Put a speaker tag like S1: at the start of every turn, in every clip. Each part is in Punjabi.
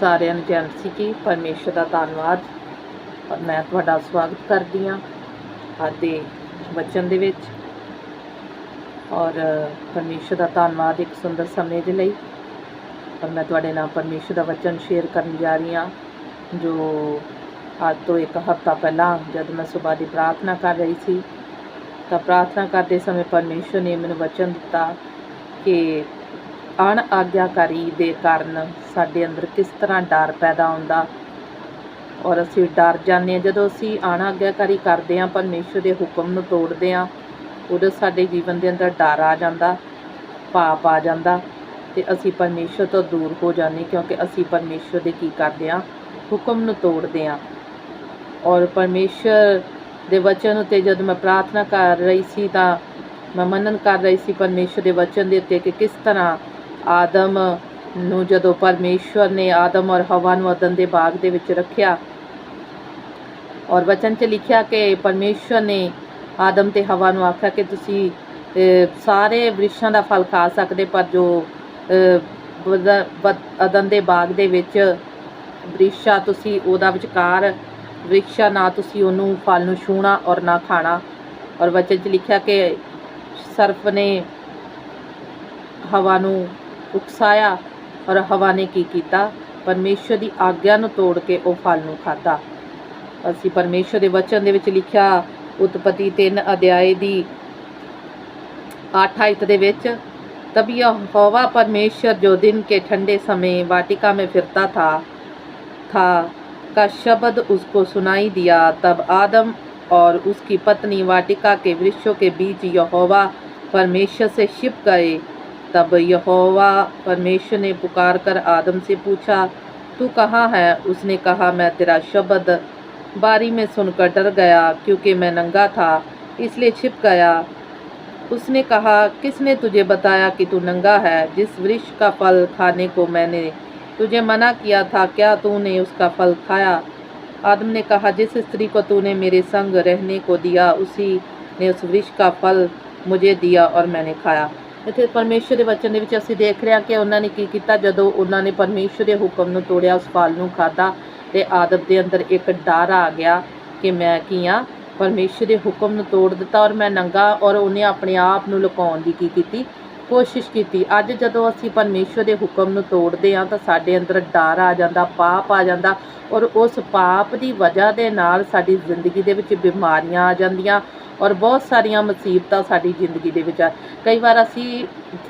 S1: ਸਾਰਿਆਂ ਨੂੰ ਜੈਨ ਸੀ ਕੀ ਪਰਮੇਸ਼ਰ ਦਾ ਧੰਨਵਾਦ। ਔਰ ਮੈਂ ਤੁਹਾਡਾ ਸਵਾਗਤ ਕਰਦੀ ਹਾਂ ਅੱਜ ਦੇ ਵਚਨ ਦੇ ਵਿੱਚ। ਔਰ ਪਰਮੇਸ਼ਰ ਦਾ ਧੰਨਵਾਦ ਇੱਕ ਸੁੰਦਰ ਸਮੇਂ ਦੇ ਲਈ। ਔਰ ਮੈਂ ਤੁਹਾਡੇ ਨਾਲ ਪਰਮੇਸ਼ਰ ਦਾ ਵਚਨ ਸ਼ੇਅਰ ਕਰਨ ਜਾ ਰਹੀ ਹਾਂ, ਜੋ ਅੱਜ ਤੋਂ ਇੱਕ ਹਫ਼ਤਾ ਪਹਿਲਾਂ ਜਦ ਮੈਂ ਸਵੇਰ ਦੀ ਪ੍ਰਾਰਥਨਾ ਕਰ ਰਹੀ ਸੀ, ਤਾਂ ਪ੍ਰਾਰਥਨਾ ਕਰਦੇ ਸਮੇਂ ਪਰਮੇਸ਼ਰ ਨੇ ਮੈਨੂੰ ਵਚਨ ਦਿੱਤਾ ਕਿ ਅਣ ਆਗਿਆਕਾਰੀ ਦੇ ਕਾਰਨ ਸਾਡੇ ਅੰਦਰ ਕਿਸ ਤਰ੍ਹਾਂ ਡਰ ਪੈਦਾ ਹੁੰਦਾ? ਔਰ ਅਸੀਂ ਡਰ ਜਾਂਦੇ ਹਾਂ। ਜਦੋਂ ਅਸੀਂ ਅਣ ਆਗਿਆਕਾਰੀ ਕਰਦੇ ਹਾਂ, ਪਰਮੇਸ਼ਰ ਦੇ ਹੁਕਮ ਨੂੰ ਤੋੜਦੇ ਹਾਂ, ਉਦੋਂ ਸਾਡੇ ਜੀਵਨ ਦੇ ਅੰਦਰ ਡਰ ਆ ਜਾਂਦਾ, ਪਾਪ ਆ ਜਾਂਦਾ ਤੇ ਅਸੀਂ ਪਰਮੇਸ਼ਰ ਤੋਂ ਦੂਰ ਹੋ ਜਾਂਦੇ ਕਿਉਂਕਿ ਅਸੀਂ ਪਰਮੇਸ਼ਰ ਦੇ ਕੀ ਕਰਦੇ ਹਾਂ? ਹੁਕਮ ਨੂੰ ਤੋੜਦੇ ਹਾਂ। ਔਰ ਪਰਮੇਸ਼ਰ ਦੇ ਵਚਨ ਉਤੇ ਜਦ ਮੈਂ ਪ੍ਰਾਰਥਨਾ ਕਰ ਰਹੀ ਸੀ ਤਾਂ ਮੈਂ ਮੰਨਨ ਕਰ ਰਹੀ ਸੀ ਪਰਮੇਸ਼ਰ ਦੇ ਵਚਨ ਦੇ ਉੱਤੇ ਕਿ ਕਿਸ ਤਰ੍ਹਾਂ ਆਦਮ ਨੂੰ ਜਦੋਂ ਪਰਮੇਸ਼ਵਰ ਨੇ ਆਦਮ ਔਰ ਹਵਾ ਨੂੰ ਅਦਨ ਦੇ ਬਾਗ ਦੇ ਵਿੱਚ ਰੱਖਿਆ ਔਰ ਵਚਨ 'ਚ ਲਿਖਿਆ ਕਿ ਪਰਮੇਸ਼ਵਰ ਨੇ ਆਦਮ ਤੇ ਹਵਾ ਨੂੰ ਆਖਿਆ ਕਿ ਤੁਸੀਂ ਸਾਰੇ ਵ੍ਰਿਸ਼ਾਂ ਦਾ ਫਲ ਖਾ ਸਕਦੇ ਪਰ ਜੋ ਅਹ, ਬਦ- ਅਦਨ ਦੇ ਬਾਗ ਦੇ ਵਿੱਚ ਵ੍ਰਿਸ਼ਾ ਤੁਸੀਂ ਉਹਦਾ ਵਿਚਕਾਰ ਵ੍ਰਿਕਸ਼ਾ ਨਾ ਤੁਸੀਂ ਉਹਨੂੰ ਫਲ ਨੂੰ ਛੂਣਾ ਔਰ ਨਾ ਖਾਣਾ। ਔਰ ਵਚਨ 'ਚ ਲਿਖਿਆ ਕਿ ਸਰਫ ਨੇ ਹਵਾ ਨੂੰ ਉਕਸਾਇਆ ਔਰ ਹਵਾ ਨੇ ਕੀ ਕੀਤਾ ਪਰਮੇਸ਼ਰ ਦੀ ਆਗਿਆ ਨੂੰ ਤੋੜ ਕੇ ਉਹ ਫਲ ਨੂੰ ਖਾਧਾ ਅਸੀਂ ਪਰਮੇਸ਼ਰ ਦੇ ਵਚਨ ਦੇ ਵਿੱਚ ਲਿਖਿਆ ਉਤਪਤੀ 3 ਅਧਿਆਏ ਦੀ 8 ਆਇਤ ਦੇ ਵਿੱਚ तब यहोवा परमेश्वर जो दिन के ठंडे समय वाटिका में फिरता था था का शब्द उसको सुनाई दिया तब आदम और उसकी पत्नी वाटिका के वृक्षों के बीच यहोवा परमेश्वर से छिप गए तब यहोवा परमेश्वर ने पुकार कर आदम से पूछा, तू कहाँ है? उसने कहा, मैं तेरा शब्द बारी में सुनकर डर गया, क्योंकि मैं नंगा था, इसलिए छिप गया। उसने कहा, किसने तुझे बताया कि तू नंगा है? जिस वृक्ष का फल खाने को मैंने तुझे मना किया था, क्या तूने उसका फल खाया? आदम ने कहा, जिस स्त्री को तूने मेरे संग रहने को दिया, उसी ने उस वृक्ष का फल मुझे दिया और मैंने खाया। ਇੱਥੇ ਪਰਮੇਸ਼ਰ ਦੇ ਵਚਨ ਦੇ ਵਿੱਚ ਅਸੀਂ ਦੇਖ ਰਹੇ ਹਾਂ ਕਿ ਉਹਨਾਂ ਨੇ ਕੀ ਕੀਤਾ, ਜਦੋਂ ਉਹਨਾਂ ਨੇ ਪਰਮੇਸ਼ਰ ਦੇ ਹੁਕਮ ਨੂੰ ਤੋੜਿਆ, ਉਸ ਫਲ ਨੂੰ ਖਾਧਾ ਤੇ ਆਦਮ ਦੇ ਅੰਦਰ ਇੱਕ ਡਰ ਆ ਗਿਆ ਕਿ ਮੈਂ ਕੀ ਆ? ਪਰਮੇਸ਼ਰ ਦੇ ਹੁਕਮ ਨੂੰ ਤੋੜ ਦਿੱਤਾ ਔਰ ਮੈਂ ਨੰਗਾ ਔਰ ਉਹਨੇ ਆਪਣੇ ਆਪ ਨੂੰ ਲੁਕਾਉਣ ਦੀ ਕੀ ਕੀਤੀ? ਕੋਸ਼ਿਸ਼ ਕੀਤੀ। ਅੱਜ ਜਦੋਂ ਅਸੀਂ ਪਰਮੇਸ਼ਰ ਦੇ ਹੁਕਮ ਨੂੰ ਤੋੜਦੇ ਹਾਂ ਤਾਂ ਸਾਡੇ ਅੰਦਰ ਡਰ ਆ ਜਾਂਦਾ, ਪਾਪ ਆ ਜਾਂਦਾ ਔਰ ਉਸ ਪਾਪ ਦੀ ਵਜ੍ਹਾ ਦੇ ਨਾਲ ਸਾਡੀ ਜ਼ਿੰਦਗੀ ਦੇ ਵਿੱਚ ਬਿਮਾਰੀਆਂ ਆ ਜਾਂਦੀਆਂ ਔਰ ਬਹੁਤ ਸਾਰੀਆਂ ਮੁਸੀਬਤਾਂ ਸਾਡੀ ਜ਼ਿੰਦਗੀ ਦੇ ਵਿੱਚ ਆ। ਕਈ ਵਾਰ ਅਸੀਂ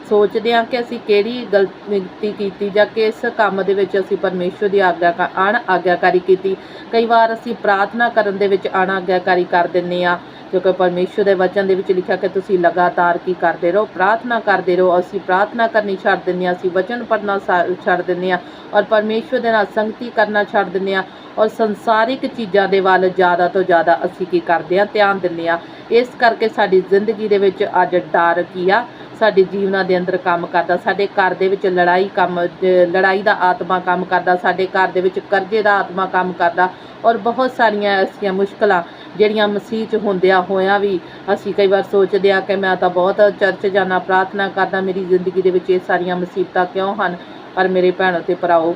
S1: ਸੋਚਦੇ ਹਾਂ ਕਿ ਅਸੀਂ ਕਿਹੜੀ ਗਲਤੀ ਕੀਤੀ ਜਾਂ ਕਿਸ ਕੰਮ ਦੇ ਵਿੱਚ ਅਸੀਂ ਪਰਮੇਸ਼ਰ ਦੀ ਆਗਿਆ ਅਣ, ਆਗਿਆਕਾਰੀ ਕੀਤੀ। ਕਈ ਵਾਰ ਅਸੀਂ ਪ੍ਰਾਰਥਨਾ ਕਰਨ ਦੇ ਵਿੱਚ ਅਣ, ਆਗਿਆਕਾਰੀ ਕਰ ਦਿੰਨੇ ਆ ਕਿਉਂਕਿ ਪਰਮੇਸ਼ਰ ਦੇ ਵਚਨ ਦੇ ਵਿੱਚ ਲਿਖਿਆ ਕਿ ਤੁਸੀਂ ਲਗਾਤਾਰ ਕੀ ਕਰਦੇ ਰਹੋ? ਪ੍ਰਾਰਥਨਾ ਕਰਦੇ ਰਹੋ। ਅਸੀਂ ਪ੍ਰਾਰਥਨਾ ਕਰਨੀ ਛੱਡ ਦਿੰਦੇ ਹਾਂ, ਅਸੀਂ ਵਚਨ ਪੜ੍ਹਨਾ ਸਾ- ਛੱਡ ਦਿੰਦੇ ਹਾਂ ਔਰ ਪਰਮੇਸ਼ਰ ਦੇ ਨਾਲ ਸੰਗਤੀ ਕਰਨਾ ਛੱਡ ਦਿੰਦੇ ਹਾਂ ਔਰ ਸੰਸਾਰਿਕ ਚੀਜ਼ਾਂ ਦੇ ਵੱਲ ਜ਼ਿਆਦਾ ਤੋਂ ਜ਼ਿਆਦਾ ਅਸੀਂ ਕੀ ਕਰਦੇ ਹਾਂ? ਧਿਆਨ ਦਿੰਦੇ ਹਾਂ। ਇਸ ਕਰਕੇ ਸਾਡੀ ਜ਼ਿੰਦਗੀ ਦੇ ਵਿੱਚ ਅੱਜ ਡਰ ਕੀ ਆ? ਸਾਡੇ ਜੀਵਨਾਂ ਦੇ ਅੰਦਰ ਕੰਮ ਕਰਦਾ, ਸਾਡੇ ਘਰ ਦੇ ਵਿੱਚ ਲੜਾਈ ਕੰਮ ਲੜਾਈ ਦਾ ਆਤਮਾ ਕੰਮ ਕਰਦਾ, ਸਾਡੇ ਘਰ ਦੇ ਵਿੱਚ ਕਰਜ਼ੇ ਦਾ ਆਤਮਾ ਕੰਮ ਕਰਦਾ ਔਰ ਬਹੁਤ ਸਾਰੀਆਂ ਐਸੀਆਂ ਮੁਸ਼ਕਲਾਂ ਜਿਹੜੀਆਂ ਮਸੀਹ 'ਚ ਹੁੰਦਿਆਂ ਹੋਇਆਂ ਵੀ ਅਸੀਂ ਕਈ ਵਾਰ ਸੋਚਦੇ ਆ ਕਿ ਮੈਂ ਤਾਂ ਬਹੁਤ ਚਰਚ ਜਾਣਾ, ਪ੍ਰਾਰਥਨਾ ਕਰਦਾ, ਮੇਰੀ ਜ਼ਿੰਦਗੀ ਦੇ ਵਿੱਚ ਇਹ ਸਾਰੀਆਂ ਮੁਸੀਬਤਾਂ ਕਿਉਂ ਹਨ? ਪਰ ਮੇਰੇ ਭੈਣੋ ਤੇ ਭਰਾਓ,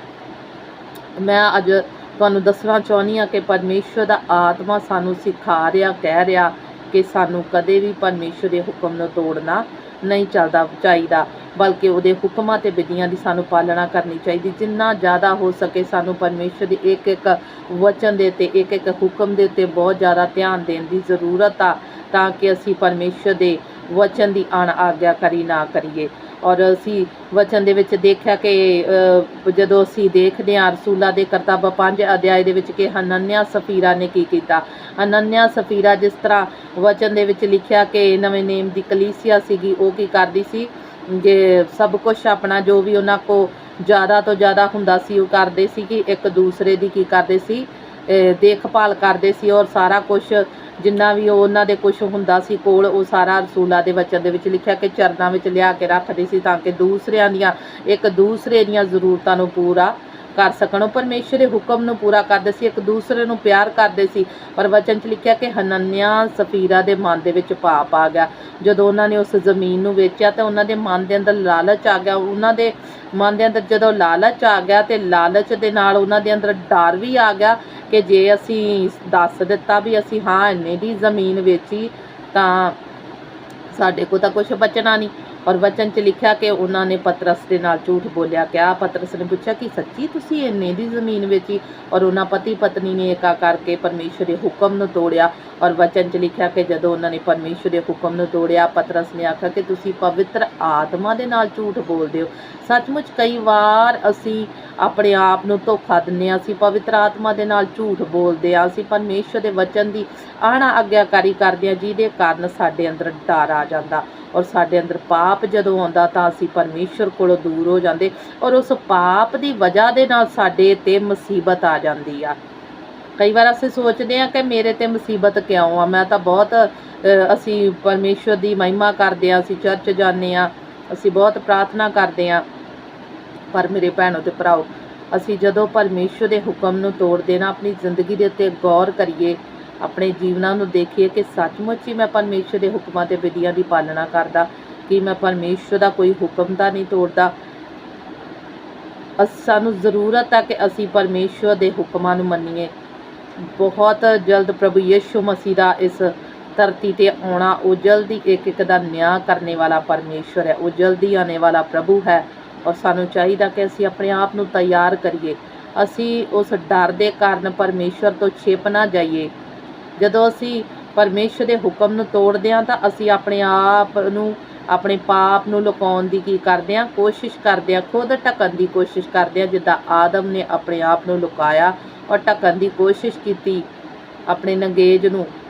S1: ਮੈਂ ਅੱਜ ਤੁਹਾਨੂੰ ਦੱਸਣਾ ਚਾਹੁੰਦੀ ਹਾਂ ਕਿ ਪਰਮੇਸ਼ਰ ਦਾ ਆਤਮਾ ਸਾਨੂੰ ਸਿਖਾ ਰਿਹਾ, ਕਹਿ ਰਿਹਾ ਕਿ ਸਾਨੂੰ ਕਦੇ ਵੀ ਪਰਮੇਸ਼ਰ ਦੇ ਹੁਕਮ ਨੂੰ ਤੋੜਨਾ ਨਹੀਂ ਚੱਲਦਾ ਚਾਹੀਦਾ, ਬਲਕਿ ਉਹਦੇ ਹੁਕਮਾਂ ਤੇ ਵਿਧੀਆਂ ਦੀ ਸਾਨੂੰ ਪਾਲਣਾ ਕਰਨੀ ਚਾਹੀਦੀ। ਜਿੰਨਾ ਜ਼ਿਆਦਾ ਹੋ ਸਕੇ ਸਾਨੂੰ ਪਰਮੇਸ਼ਰ ਦੀ ਇੱਕ ਇੱਕ ਵਚਨ ਦੇ ਉੱਤੇ ਇੱਕ ਇੱਕ ਹੁਕਮ ਦੇ ਉੱਤੇ ਬਹੁਤ ਜ਼ਿਆਦਾ ਧਿਆਨ ਦੇਣ ਦੀ ਜ਼ਰੂਰਤ ਆ, ਤਾਂ ਕਿ ਅਸੀਂ ਪਰਮੇਸ਼ਰ ਦੇ ਵਚਨ ਦੀ ਅਣ ਆਗਿਆਕਾਰੀ ਨਾ ਕਰੀਏ। ਔਰ ਅਸੀਂ ਵਚਨ ਦੇ ਵਿੱਚ ਦੇਖਿਆ ਕਿ ਜਦੋਂ ਅਸੀਂ ਦੇਖਦੇ ਹਾਂ ਰਸੂਲਾ ਦੇ ਕਰਤੱਵ ਪੰਜ ਅਧਿਆਇ ਦੇ ਵਿੱਚ ਕਿ ਹਨਨਿਆ ਸਫੀਰਾ ਨੇ ਕੀ ਕੀਤਾ। ਹਨਨਿਆ ਸਫੀਰਾ ਜਿਸ ਤਰ੍ਹਾਂ ਵਚਨ ਦੇ ਵਿੱਚ ਲਿਖਿਆ ਕਿ ਨਵੇਂ ਨੇਮ ਦੀ ਕਲੀਸਿਆ ਸੀਗੀ, ਉਹ ਕੀ ਕਰਦੀ ਸੀ? ਜੇ ਸਭ ਕੁਝ ਆਪਣਾ ਜੋ ਵੀ ਉਹਨਾਂ ਕੋ ਜ਼ਿਆਦਾ ਤੋਂ ਜ਼ਿਆਦਾ ਹੁੰਦਾ ਸੀ, ਉਹ ਕਰਦੇ ਸੀ ਕਿ ਇੱਕ ਦੂਸਰੇ ਦੀ ਕੀ ਕਰਦੇ ਸੀ? ਦੇਖਭਾਲ ਕਰਦੇ ਸੀ ਔਰ ਸਾਰਾ ਕੁਝ ਜਿੰਨਾ ਵੀ ਉਹ ਉਹਨਾਂ ਦੇ ਕੁਝ ਹੁੰਦਾ ਸੀ ਕੋਲ, ਉਹ ਸਾਰਾ ਰਸੂਲਾ ਦੇ ਵਚਨ ਦੇ ਵਿੱਚ ਲਿਖਿਆ ਕਿ ਚਰਨਾਂ ਵਿੱਚ ਲਿਆ ਕੇ ਰੱਖਦੇ ਸੀ ਤਾਂ ਕਿ ਦੂਸਰਿਆਂ ਦੀਆਂ, ਇੱਕ ਦੂਸਰੇ ਦੀਆਂ ਜ਼ਰੂਰਤਾਂ ਨੂੰ ਪੂਰਾ ਕਰ ਸਕਣ। ਉਹ ਪਰਮੇਸ਼ਰ ਦੇ ਹੁਕਮ ਨੂੰ ਪੂਰਾ ਕਰਦੇ ਸੀ, ਇੱਕ ਦੂਸਰੇ ਨੂੰ ਪਿਆਰ ਕਰਦੇ ਸੀ। ਪਰ ਵਚਨ 'ਚ ਲਿਖਿਆ ਕਿ ਹਨਨਿਆ ਸਫੀਰਾ ਦੇ ਮਨ ਦੇ ਵਿੱਚ ਪਾਪ ਆ ਗਿਆ। ਜਦੋਂ ਉਹਨਾਂ ਨੇ ਉਸ ਜ਼ਮੀਨ ਨੂੰ ਵੇਚਿਆ ਤਾਂ ਉਹਨਾਂ ਦੇ ਮਨ ਦੇ ਅੰਦਰ ਲਾਲਚ ਆ ਗਿਆ। ਉਹਨਾਂ ਦੇ ਮਨ ਦੇ ਅੰਦਰ ਜਦੋਂ ਲਾਲਚ ਆ ਗਿਆ ਤੇ ਲਾਲਚ ਦੇ ਨਾਲ ਉਹਨਾਂ ਦੇ ਅੰਦਰ ਡਰ ਵੀ ਆ ਗਿਆ ਕਿ ਜੇ ਅਸੀਂ ਦੱਸ ਦਿੱਤਾ ਵੀ ਅਸੀਂ ਹਾਂ, ਇੰਨੇ ਦੀ ਜ਼ਮੀਨ ਵੇਚੀ ਤਾਂ ਸਾਡੇ ਕੋਲ ਤਾਂ ਕੁਝ ਬਚਣਾ ਨਹੀਂ। ਔਰ ਵਚਨ 'ਚ ਲਿਖਿਆ ਕਿ ਉਹਨਾਂ ਨੇ ਪਤਰਸ ਦੇ ਨਾਲ ਝੂਠ ਬੋਲਿਆ। ਕਿਹਾ ਪਤਰਸ ਨੇ ਪੁੱਛਿਆ ਕਿ ਸੱਚੀ ਤੁਸੀਂ ਇੰਨੇ ਦੀ ਜ਼ਮੀਨ ਵੇਚੀ ਔਰ ਉਹਨਾਂ ਪਤੀ ਪਤਨੀ ਨੇ ਏਕਾ ਕਰਕੇ ਪਰਮੇਸ਼ਰ ਦੇ ਹੁਕਮ ਨੂੰ ਤੋੜਿਆ। ਔਰ ਵਚਨ 'ਚ ਲਿਖਿਆ ਕਿ ਜਦੋਂ ਉਹਨਾਂ ਨੇ ਪਰਮੇਸ਼ਰ ਦੇ ਹੁਕਮ ਨੂੰ ਤੋੜਿਆ, ਪਤਰਸ ਨੇ ਆਖਿਆ ਕਿ ਤੁਸੀਂ ਪਵਿੱਤਰ ਆਤਮਾ ਦੇ ਨਾਲ ਝੂਠ ਬੋਲਦੇ ਹੋ। ਸੱਚਮੁੱਚ ਕਈ ਵਾਰ ਅਸੀਂ ਆਪਣੇ ਆਪ ਨੂੰ ਧੋਖਾ ਦਿੰਦੇ ਹਾਂ, ਅਸੀਂ ਪਵਿੱਤਰ ਆਤਮਾ ਦੇ ਨਾਲ ਝੂਠ ਬੋਲਦੇ ਹਾਂ, ਅਸੀਂ ਪਰਮੇਸ਼ਰ ਦੇ ਵਚਨ ਦੀ ਆਣਾ ਆਗਿਆਕਾਰੀ ਕਰਦੇ ਹਾਂ, ਜਿਹਦੇ ਕਾਰਨ ਸਾਡੇ ਅੰਦਰ ਡਰ ਆ ਜਾਂਦਾ ਔਰ ਸਾਡੇ ਅੰਦਰ ਪਾਪ ਜਦੋਂ ਆਉਂਦਾ ਤਾਂ ਅਸੀਂ ਪਰਮੇਸ਼ਰ ਕੋਲੋਂ ਦੂਰ ਹੋ ਜਾਂਦੇ ਔਰ ਉਸ ਪਾਪ ਦੀ ਵਜ੍ਹਾ ਦੇ ਨਾਲ ਸਾਡੇ ਤੇ ਮੁਸੀਬਤ ਆ ਜਾਂਦੀ ਆ। ਕਈ ਵਾਰ ਅਸੀਂ ਸੋਚਦੇ ਹਾਂ ਕਿ ਮੇਰੇ ਤੇ ਮੁਸੀਬਤ ਕਿਉਂ ਆ? ਮੈਂ ਤਾਂ ਬਹੁਤ ਅਸੀਂ ਪਰਮੇਸ਼ਰ ਦੀ ਮਹਿਮਾ ਕਰਦੇ ਹਾਂ, ਅਸੀਂ ਚਰਚ ਜਾਂਦੇ ਹਾਂ, ਅਸੀਂ ਬਹੁਤ ਪ੍ਰਾਰਥਨਾ ਕਰਦੇ ਹਾਂ। ਪਰ ਮੇਰੇ ਭੈਣੋ ਤੇ ਭਰਾਓ, ਅਸੀਂ ਜਦੋਂ ਪਰਮੇਸ਼ਰ ਦੇ ਹੁਕਮ ਨੂੰ ਤੋੜਦੇ ਨਾ, ਆਪਣੀ ਜ਼ਿੰਦਗੀ ਦੇ ਉੱਤੇ ਗੌਰ ਕਰੀਏ, ਆਪਣੇ ਜੀਵਨਾਂ ਨੂੰ ਦੇਖੀਏ ਕਿ ਸੱਚਮੁੱਚ ਹੀ ਮੈਂ ਪਰਮੇਸ਼ਰ ਦੇ ਹੁਕਮਾਂ ਤੇ ਵਿਧੀਆਂ ਦੀ ਪਾਲਣਾ ਕਰਦਾ, ਕਿ ਮੈਂ ਪਰਮੇਸ਼ਰ ਦਾ ਕੋਈ ਹੁਕਮ ਦਾ ਨਹੀਂ ਤੋੜਦਾ? ਅਸ, ਸਾਨੂੰ ਜ਼ਰੂਰਤ ਹੈ ਕਿ ਅਸੀਂ ਪਰਮੇਸ਼ਰ ਦੇ ਹੁਕਮਾਂ ਨੂੰ ਮੰਨੀਏ। ਬਹੁਤ ਜਲਦ ਪ੍ਰਭੂ ਯਿਸੂ ਮਸੀਹ ਦਾ ਇਸ ਧਰਤੀ ਤੇ ਆਉਣਾ, ਉਹ ਜਲਦੀ ਇੱਕ ਇੱਕ ਦਾ ਨਿਆਂ ਕਰਨੇ ਵਾਲਾ ਪਰਮੇਸ਼ਰ ਹੈ, ਉਹ ਜਲਦੀ ਆਉਣੇ ਵਾਲਾ ਪ੍ਰਭੂ ਹੈ। ਔਰ ਸਾਨੂੰ ਚਾਹੀਦਾ ਕਿ ਅਸੀਂ ਆਪਣੇ ਆਪ ਨੂੰ ਤਿਆਰ ਕਰੀਏ। ਅਸੀਂ ਉਸ ਡਰ ਦੇ ਕਾਰਨ ਪਰਮੇਸ਼ਰ ਤੋਂ ਛਿਪ ਨਾ ਜਾਈਏ। ਜਦੋਂ ਅਸੀਂ ਪਰਮੇਸ਼ਰ ਦੇ ਹੁਕਮ ਨੂੰ ਤੋੜਦੇ ਹਾਂ ਤਾਂ ਅਸੀਂ ਆਪਣੇ ਆਪ ਨੂੰ, ਆਪਣੇ ਪਾਪ ਨੂੰ ਲੁਕਾਉਣ ਦੀ ਕੀ ਕਰਦੇ ਹਾਂ? ਕੋਸ਼ਿਸ਼ ਕਰਦੇ ਹਾਂ, ਖੁਦ ਢਕਣ ਦੀ ਕੋਸ਼ਿਸ਼ ਕਰਦੇ ਹਾਂ, ਜਿੱਦਾਂ ਆਦਮ ਨੇ ਆਪਣੇ ਆਪ ਨੂੰ ਲੁਕਾਇਆ ਔਰ ਢਕਣ ਦੀ ਕੋਸ਼ਿਸ਼ ਕੀਤੀ ਆਪਣੇ ਨੰਗੇਜ ਨੂੰ।